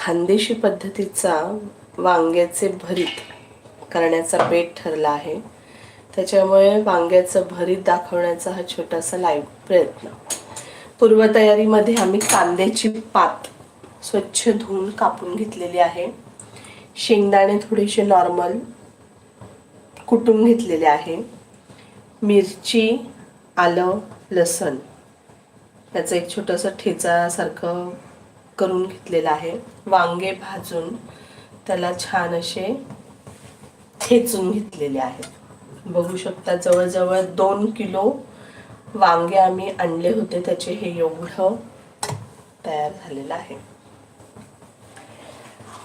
खानदेशी पद्धतीचा वांग्याचे भरीत करण्याचा बेट ठरला आहे. त्याच्यामुळे वांग्याचं भरीत दाखवण्याचा हा छोटासा लाईव्ह प्रयत्न. पूर्वतयारीमध्ये आम्ही कांद्याची पात स्वच्छ धुवून कापून घेतलेली आहे. शेंगदाणे थोडेसे नॉर्मल कुटून घेतलेले आहे. मिरची आलं लसण. याचं एक छोटंसं ठेचासारखं करून घेतलेलं आहे. वांगे भाजून त्याला छान असे ठेचून घेतलेले आहेत. बघू शकता जवळजवळ दोन किलो वांगे आम्ही आणले होते. त्याचे हे एवढं तयार झालेलं आहे.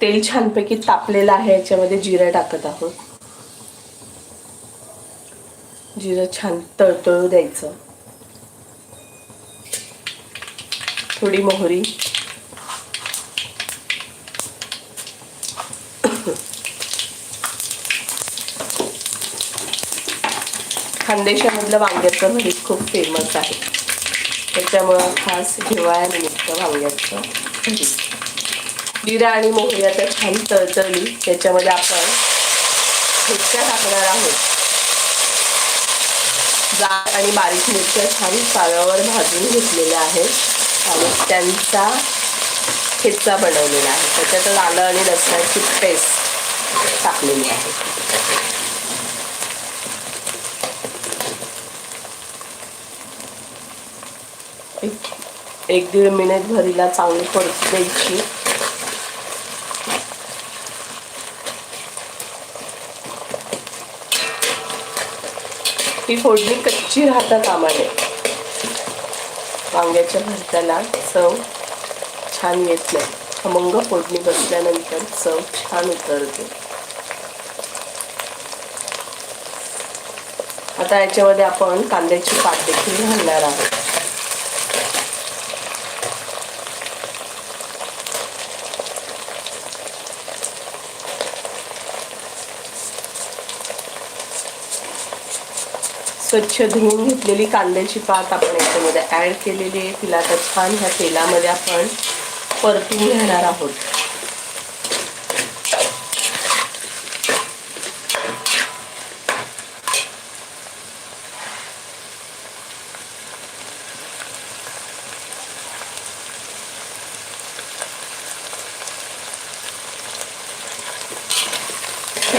तेल छानपैकी तापलेलं आहे. याच्यामध्ये जिरा टाकत आहोत. जिरं छान तळतळू द्यायचं. थोडी मोहरी. खानदेशामधलं वांग्याचं भरीत खूप फेमस आहे. त्याच्यामुळं खास हिवाळ्यानिमित्त वांग्याचं म्हणजे. भरीत जिरा आणि मोहरी आता छान तळतळली. त्याच्यामध्ये आपण मिरच्या टाकणार आहोत. जाड आणि बारीक मिरच्या छान तव्यावर भाजून घेतलेल्या आहेत. आणि त्यांचा ठेचा बनवलेला आहे. त्याच्यात आलं आणि लसणाची पेस्ट टाकलेली आहे. एक एक दीड मिनिट भरीला चांगली परतू द्यायची. ही फोडणी कच्ची राहता आम्हाला. वांग्याच्या भरताला चव छान येत नाही. खमंग फोडणी बसल्यानंतर चव छान उतरते. आता याच्यामध्ये आपण कांद्याची पात देखील घालणार आहोत. स्वच्छ धुवून घेतलेली कांद्याची पात आपण याच्यामध्ये ॲड केलेली आहे. तिला आता छान ह्या तेलामध्ये आपण परतून घेणार आहोत.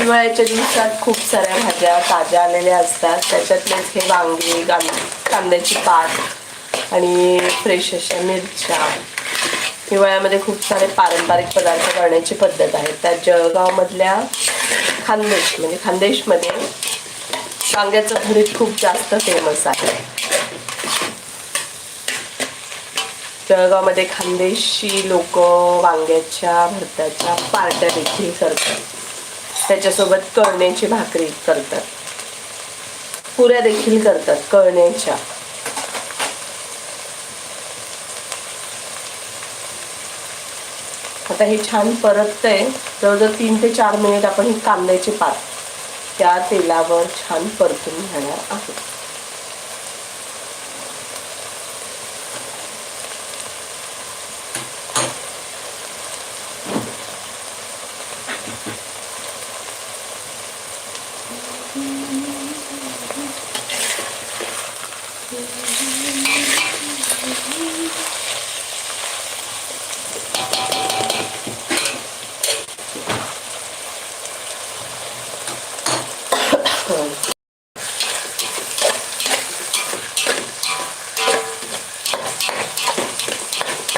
हिवाळ्याच्या दिवसात खूप साऱ्या भाज्या ताज्या आलेल्या असतात. त्याच्यातलेच हे वांगी गां कांद्याची पात आणि फ्रेश अशा मिरच्या. हिवाळ्यामध्ये खूप सारे पारंपरिक पदार्थ करण्याची पद्धत आहे. त्या जळगावमधल्या खानदेश म्हणजे खानदेशमध्ये वांग्याचं भरीत खूप जास्त फेमस आहे. जळगावमध्ये खानदेशी लोक वांग्याच्या भरत्याच्या पार्ट्या देखील करतात. त्याच्यासोबत कळण्याची भाकरी करतात. पुऱ्या देखील करतात कळण्याच्या. आता हे छान परततंय. जवळजवळ तीन ते चार मिनिट आपण ही कांद्याची पात त्या तेलावर छान परतून घेणार आहोत.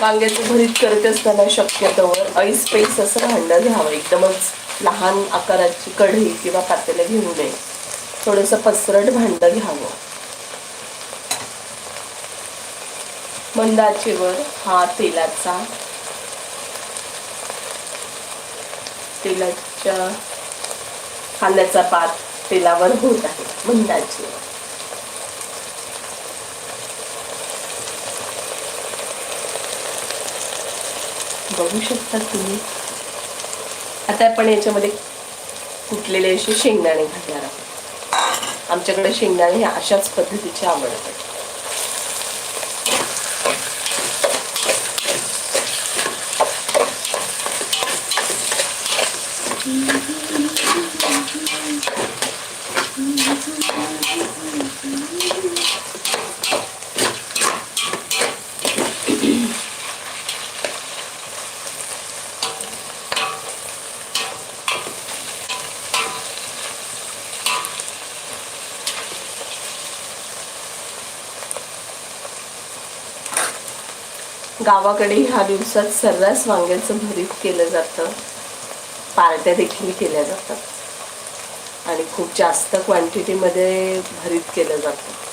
वांग्याचं भरीत करत असताना शक्यतोवर ऐस पैस असं भांडं घ्यावं एकदमच लहान आकाराची कढई किंवा पातेलं घेऊ नये. थोडंसं पसरट भांडं घ्यावं. मंद आचेवर हा तेलाचा तेलाच्या खांद्याचा पात तेलावर होत आहे. मंदाचेवर. बघू शकता तुम्ही. आता आपण याच्यामध्ये कुटलेले असे शेंगदाणे घालणार आहोत. आमच्याकडे शेंगदाणे हे अशाच पद्धतीचे आवडतात. गावाकडे ह्या दिवसात सर्रास वांग्याचं भरीत केलं जातं. पार्ट्या देखील केल्या जातात. आणि खूप जास्त क्वांटिटीमध्ये भरीत केलं जातं.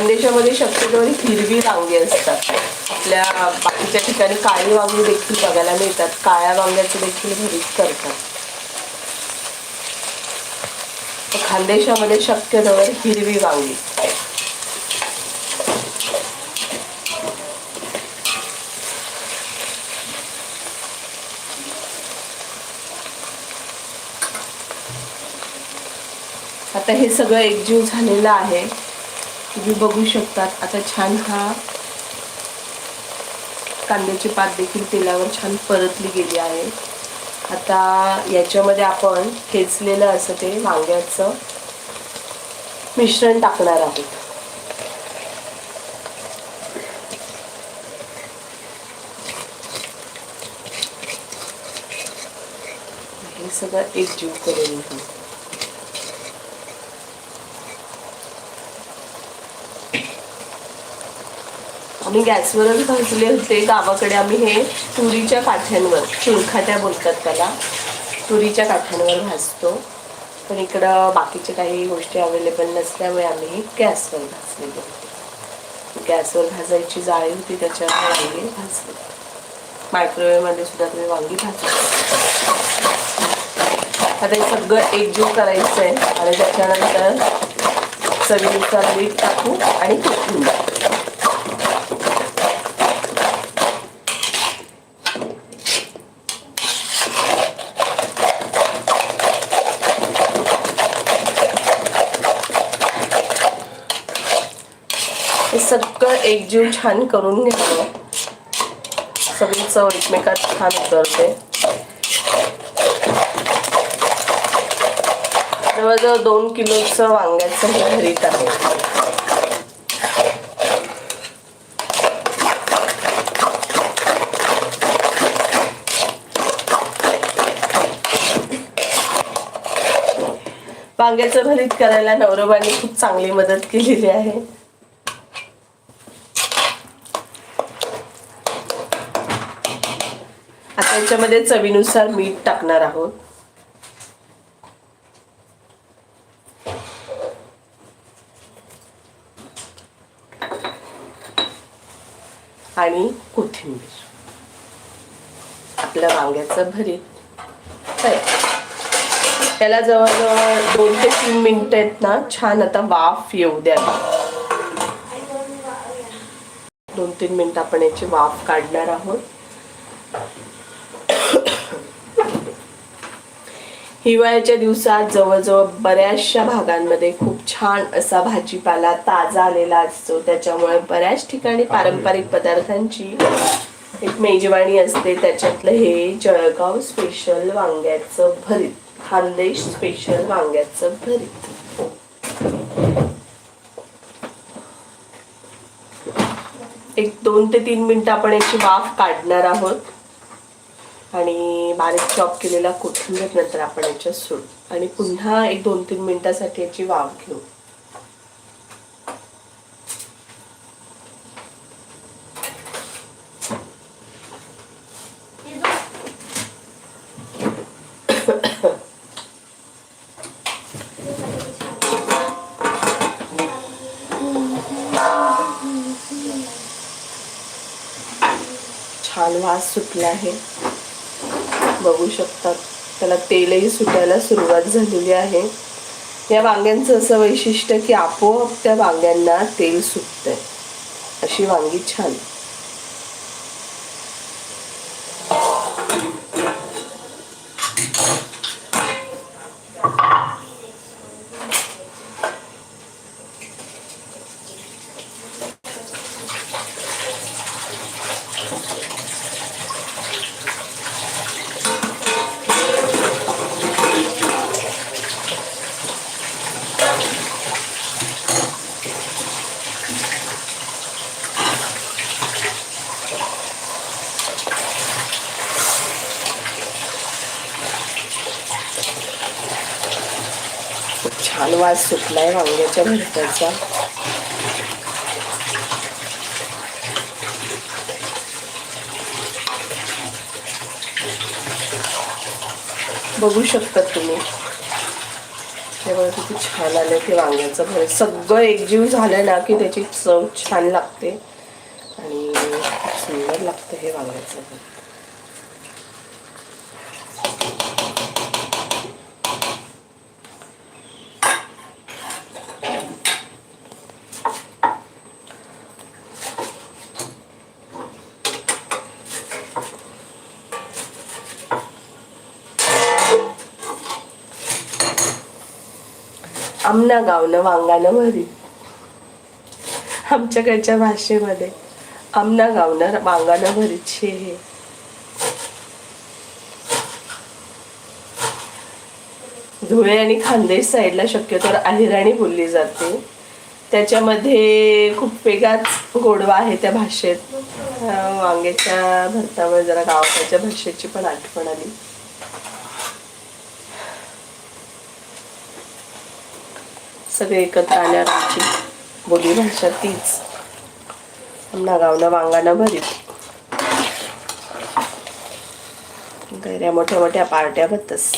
खानदेशामध्ये शक्यतो हिरवी वांगी असतात. आपल्या बाकीच्या ठिकाणी काळी वांगी देखील बघायला मिळतात. काळ्या वांग्याचं देखील भरीत करतात. खानदेशामध्ये शक्यतो हिरवी वांगी. आता हे सगळं एकजीव झालेलं आहे. तुम्ही बघू शकतात. आता छान हा कांद्याची पात देखील तेलावर छान परतली गेली आहे. आता याच्यामध्ये आपण ठेचलेलं असं ते वांग्याचं मिश्रण टाकणार आहोत. हे सगळं एकजीव करून घेऊ. आम्ही गॅसवरच भाजले होते. गावाकडे आम्ही हे तुरीच्या काठ्यांवर चुरखाट्या बोलतात त्याला तुरीच्या काठ्यांवर भाजतो. पण इकडं बाकीच्या काही गोष्टी अवेलेबल नसल्यामुळे आम्ही गॅसवर भाजलेलो गॅसवर भाजायची जाळी होती त्याच्यावर वांगी भाजली. मायक्रोवेव्हमध्ये सुद्धा तुम्ही वांगी भाजू आता हे सगळं एकजीव करायचं आहे आणि त्याच्यानंतर चवीनुसार मीठ टाकू आणि कोथिंबीर हे सगळं एकजीव छान करून घ्यावं सगळी चव एकमेकात छान उतरते. जवळजवळ दोन किलोचं वांग्याचं हे भरीत आहे. वांग्याचं भरीत करायला नवरोबांनी खूप चांगली मदत केलेली आहे. त्याच्यामध्ये याच्यामध्ये चवीनुसार मीठ टाकणार आहोत. आणि कोथिंबीर. आपल्या वांग्याचं भरीत. तयार. त्याला जवळजवळ दोन ते तीन मिनिटं आहेत ना छान आता वाफ येऊ द्या. दोन तीन मिनिटं आपण याची वाफ काढणार आहोत. हिवाळ्याच्या दिवसात जवळजवळ बऱ्याचशा भागांमध्ये खूप छान असा भाजीपाला ताजा आलेला असतो. त्याच्यामुळे बऱ्याच ठिकाणी पारंपरिक पदार्थांची एक मेजवानी असते. त्याच्यातलं हे जळगाव स्पेशल वांग्याचं भरीत. खानदेश स्पेशल वांग्याचं भरीत. एक दोन ते तीन मिनिटं आपण याची वाफ काढणार आहोत. आणि बारीक चॉप केलेला कोथिंबीर नंतर आपण याच्यात सोडू. आणि पुन्हा एक दोन तीन मिनिटासाठी याची वाव घेऊ. छान वास सुटला आहे. बघू शकतात. त्याला तेलही सुटायला सुरुवात झालेली आहे. या वांग्यांचं असं वैशिष्ट्य की आपोआप त्या वांग्यांना तेल सुटतंय. अशी वांगी छान छान वास सुटलाय वांग्याच्या भरताचा. बघू शकतात तुम्ही. त्याच्यामुळे किती छान आलं ते वांग्याचं भरीत. सगळं एकजीव झालं ना की त्याची चव छान लागते. आणि खूप सुंदर लागतं हे वांग्याचं भरीत. आमना गावनं वांगानं भरी आमच्याकडच्या भाषेमध्ये आमना गावनं वांगानं भरीत शे. हे धुळे आणि खानदेश साईडला शक्यतो अहिराणी बोलली जाते. त्याच्यामध्ये खूप वेगळाच गोडवा आहे त्या भाषेत. वांग्याच्या भरतामुळे जरा गावच्या भाषेची पण आठवण आली. सगळे एकत्र आल्यावर आमची बोली भाषा तीच. नगावनं वांगानं भरीत. गैऱ्या मोठ्या मोठ्या पार्ट्या भरतस.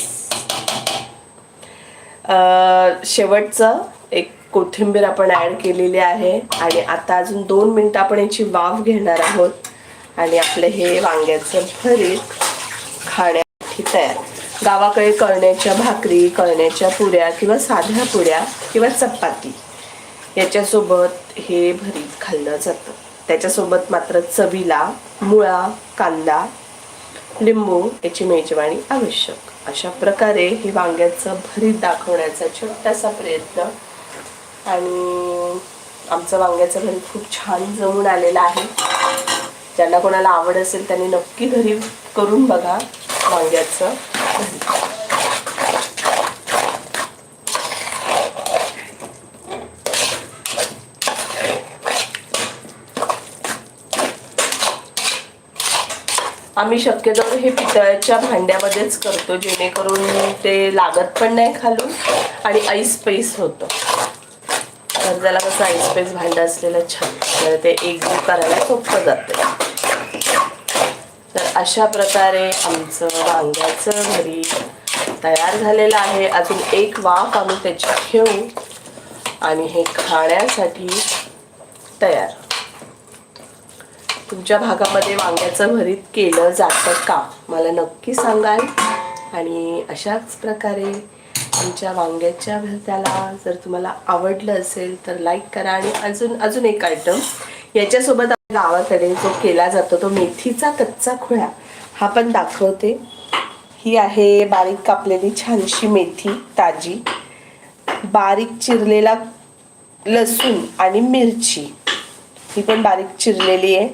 शेवटचं एक कोथिंबीर आपण ऍड केलेली आहे आणि आता अजून दोन मिनटं आपण याची वाफ घेणार आहोत आणि आपलं हे वांग्याचं भरीत खाण्यासाठी तयार. गावाकडे कळण्याच्या भाकरी कळण्याच्या पुऱ्या किंवा साध्या पुऱ्या किंवा चपाती याच्यासोबत हे भरीत खाल्लं जातं. त्याच्यासोबत मात्र चवीला मुळा कांदा लिंबू याची मेजवानी आवश्यक. अशा प्रकारे हे वांग्याचं भरीत दाखवण्याचा छोटासा प्रयत्न आणि आमचं वांग्याचं भरीत खूप छान जमून आलेलं आहे. ज्यांना कोणाला आवड असेल त्यांनी नक्की घरी करून बघा वांग्याचं. आम्ही शक्यतो हे पितळ्याच्या भांड्यामध्येच करतो जेणेकरून ते लागत पण नाही खालून आणि ऐस पैस होतं. तर त्याला कसं ऐस पैस भांडं असलेलं छान तर ते एकजीव करायला सोपं जातं. अशा प्रकारे आमचं वांग्याचं घरी तयार झालेलं आहे. अजून एक वाफ आम्ही त्याची घेऊ आणि हे खाण्यासाठी तयार. तुमच्या भागामध्ये वांग्याचं भरीत केलं जातं का? मला नक्की सांगाल. आणि अशाच प्रकारे तुमच्या वांग्याच्या भरत्याला जर तुम्हाला आवडलं असेल तर लाईक करा. आणि अजून अजून एक आयटम याच्यासोबत गावाकडे जो केला जातो तो मेथीचा कच्चा खुळा. हा पण दाखवते. ही आहे बारीक कापलेली छानशी मेथी ताजी. बारीक चिरलेला लसूण आणि मिरची. ही पण बारीक चिरलेली आहे.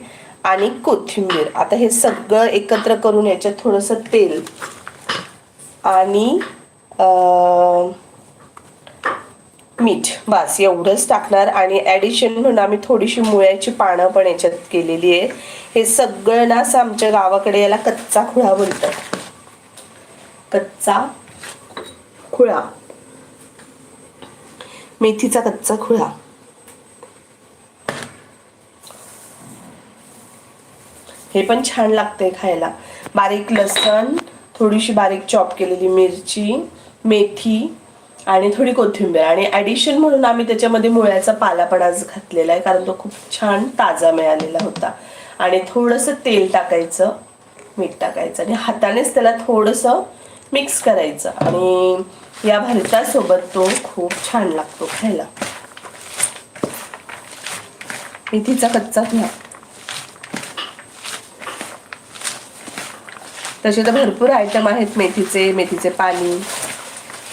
आणि कोथिंबीर. आता हे सगळं एकत्र करून याच्यात थोडंसं तेल. आणि मीठ. बस एवढंच टाकणार आणि ॲडिशन म्हणून आम्ही थोडीशी मुळ्याची पानं पण याच्यात केलेली आहे हे सगळं ना असं आमच्या गावाकडे याला कच्चा खुळा बोलतात. कच्चा खुळा. मेथीचा कच्चा खुळा. हे पण छान लागते खायला. बारीक लसण थोडीशी बारीक चॉप केलेली मिरची मेथी आणि थोडी कोथिंबीर. आणि ॲडिशन म्हणून आम्ही त्याच्यामध्ये मुळ्याचा पाला पण आज घातलेला आहे कारण तो खूप छान ताजा मिळालेला होता. आणि थोडंसं तेल टाकायचं मीठ टाकायचं आणि हातानेच त्याला थोडंसं मिक्स करायचं. आणि या भरतासोबत तो खूप छान लागतो खायला. मेथीचा कच्चा घ्या. तसे तर भरपूर आयटम आहेत मेथीचे मेथीचे पाणी.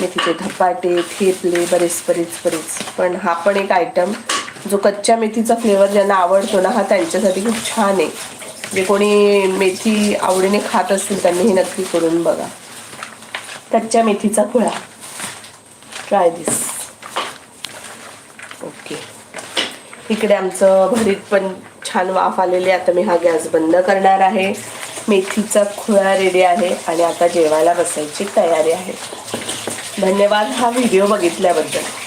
मेथीचे धपाटे थेपले बरेच बरेच बरेच. पण हा पण एक आयटम जो कच्च्या मेथीचा फ्लेवर ज्यांना आवडतो ना हा त्यांच्यासाठी खूप छान आहे. जे कोणी मेथी आवडीने खात असतील त्यांनी हे नक्की करून बघा. कच्च्या मेथीचा खुळा ट्राय दिस ओके इकडे आमचं भरीत पण छान वाफ आलेली आहे. आता मी हा गॅस बंद करणार आहे. मेथीचा खुळा रेडी आहे आणि आता जेवायला बसायची तयारी आहे. धन्यवाद. हा व्हिडिओ बघितल्याबद्दल.